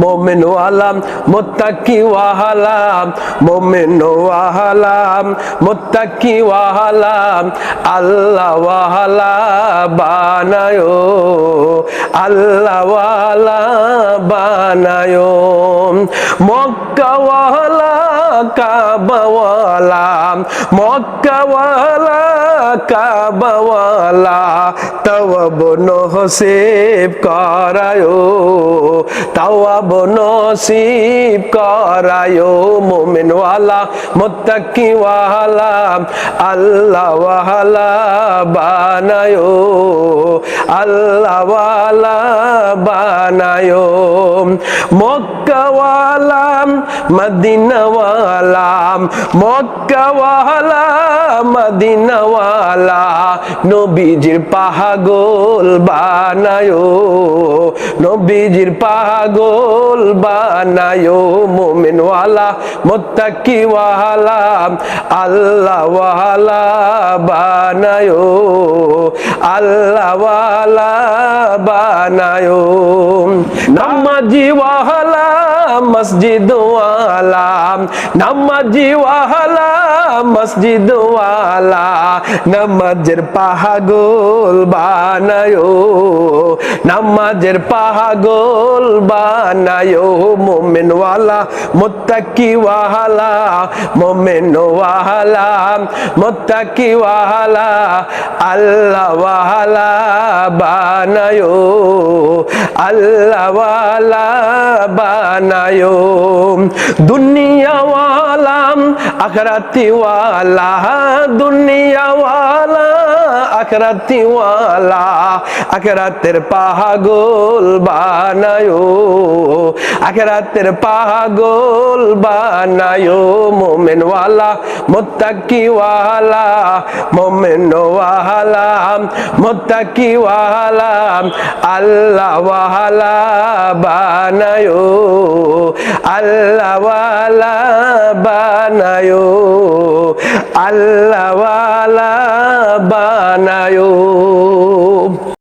মোমেন ওয়ালাম মোত্তাকি ওয়াহালাম মোমেন ওয়াহালাম মোত্তাকি ওয়াহালাম আল্লাহ ওয়াহালা বানায়ো আল্লাহ ওয়ালা বানায়ো। মক্কাওয়ালা, কাবাওয়ালা, মক্কাওয়ালা কাবাওয়ালা, তওয়াব নসিব করায়ো, তওয়াব নসিব করায়ো মুমিনওয়ালা, মুত্তাকিওয়ালা আল্লাহ ওয়ালা বানায়ো আল্লাহ ওয়ালা বানায়ো। মক্কাওয়ালা, মদিনাওয়ালা মক্কাওয়ালা, মদিনাওয়ালা নবীজির পাহাগোল বানায়ো নবীজির পাগল বানায়ো মোমিনওয়ালা মোত্তাকিওয়ালা আল্লাহ ওয়ালা বানায়ো আল্লাহওয়ালা বানায়ো। মসজিদওয়ালা নামাজিওয়ালা মসজিদওয়ালা নামাজের পাহাগল বানায়ো। নামাজের পাহাগল বানায়ো মোমেনওয়ালা, মোত্তাকিওয়ালা মোমেনওয়ালা, মোত্তাকিওয়ালা, আল্লাহওয়ালা বানায়ো আল্লাহওয়ালা বানায়ো। দুনিয়াওয়ালা, আখরাতিওয়ালা দুনিয়াওয়ালা, আখরাতিওয়ালা, আখরাতের পাগল বানায়ো, আখরাতের পাগল বানায়ো, মোমেনওয়ালা, মোত্তাকিওয়ালা মোমেনওয়ালা, মোত্তাকিওয়ালা, আল্লাহওয়ালা বানায়ো আল্লাহওয়ালা বানায়ো আল্লাহওয়ালা বানায়ো।